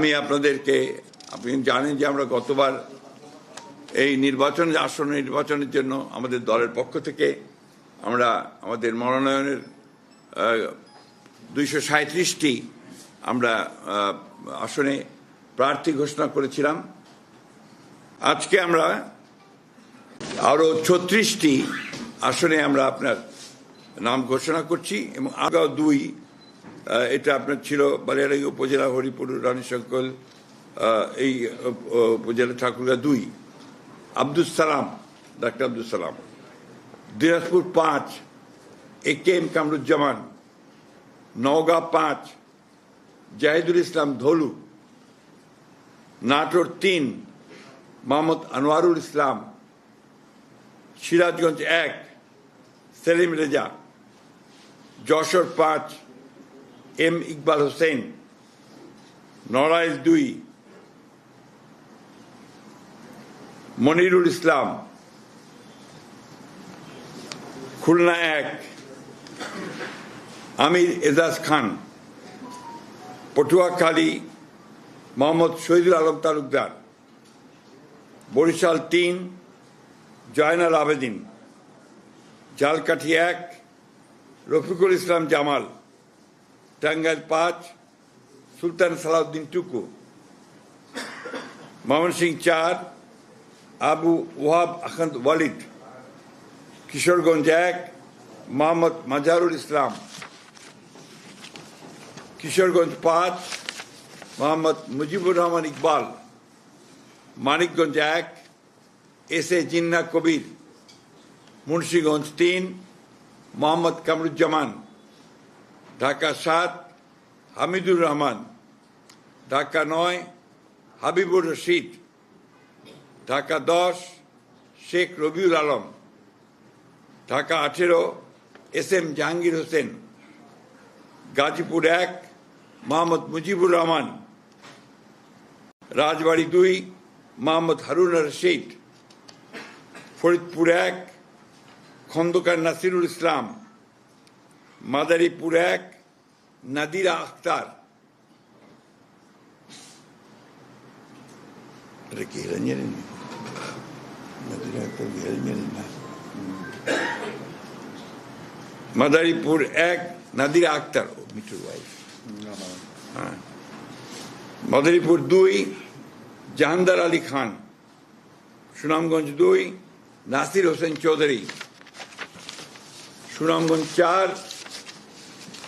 আমি আপনাদেরকে, আপনি জানেন যে আমরা গতবার এই নির্বাচন আসন নির্বাচনের জন্য আমাদের দলের পক্ষ থেকে আমরা আমাদের মনোনয়নের দুইশো সাঁত্রিশটি আমরা আসনে প্রার্থী ঘোষণা করেছিলাম। আজকে আমরা আরও ছত্রিশটি আসনে আমরা আপনার নাম ঘোষণা করছি এবং আগাও দুই এটা আপনার ছিল বালিয়াড়ি উপজেলা হরিপুর রানীশঙ্কল এই উপজেলা ঠাকুরগা দুই। আব্দুল সালাম, ডাক্তার আব্দুল সালাম। দিনাজপুর পাঁচ, A K M Kamruzzaman. Naogaon পাঁচ, জাহিদুল ইসলাম ধলু। নাটোর তিন, মোহাম্মদ আনোয়ারুল ইসলাম। সিরাজগঞ্জ এক, সেলিম রেজা। যশোর পাঁচ এম ইকবাল হোসেন নড়াইল দুই, মনিরুল ইসলাম, খুলনা এক, আমির এজাজ খান, পটুয়াখালী, মোহাম্মদ শহীদুল আলম তালুকদার, বরিশাল তিন, জয়নাল আবেদিন, জালকাঠি এক, রফিকুল ইসলাম জামাল। টাঙ্গাইল পাঁচ সুলতান সালাউদ্দিন টুকু ময়মনসিং চার আবু ওয়াহাব আখন্দ ওয়ালিদ কিশোরগঞ্জ এক মোহাম্মদ মাজারুল ইসলাম কিশোরগঞ্জ পাঁচ মোহাম্মদ মুজিবুর রহমান ইকবাল মানিকগঞ্জ এক এস এ জিন্না কবির মুন্সীগঞ্জ তিন মোহাম্মদ কামরুজ্জামান ঢাকা সাত, হামিদুর রহমান। ঢাকা নয়, হাবিবুর রশিদ। ঢাকা দশ, শেখ রবিউল আলম। ঢাকা আঠেরো, এস এম জাহাঙ্গীর হোসেন। গাজীপুর এক, মোহাম্মদ মুজিবুর রহমান। রাজবাড়ি দুই, মোহাম্মদ হারুন রশিদ। ফরিদপুর এক, খন্দকার নাসিরুল ইসলাম। মাদারীপুর এক নাদিরা আখতার। আখতার মাদারীপুর এক নাদিরা আক্তার ও, মিঠুর ওয়াইফ হ্যাঁ। মাদারীপুর দুই, জাহানদার আলী খান। সুনামগঞ্জ দুই, নাসির হোসেন চৌধুরী। সুনামগঞ্জ চার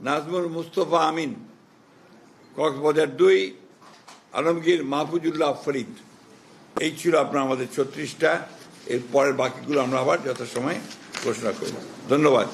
নাজমুল মুস্তফা আমিন, কক্সবাজার দুই, আলমগীর মাহফুজুল্লাহ ফরিদ। এই ছিল আপনার আমাদের ছত্রিশটা। এর পরের বাকিগুলো আমরা আবার যথাসময়ে ঘোষণা করব। ধন্যবাদ।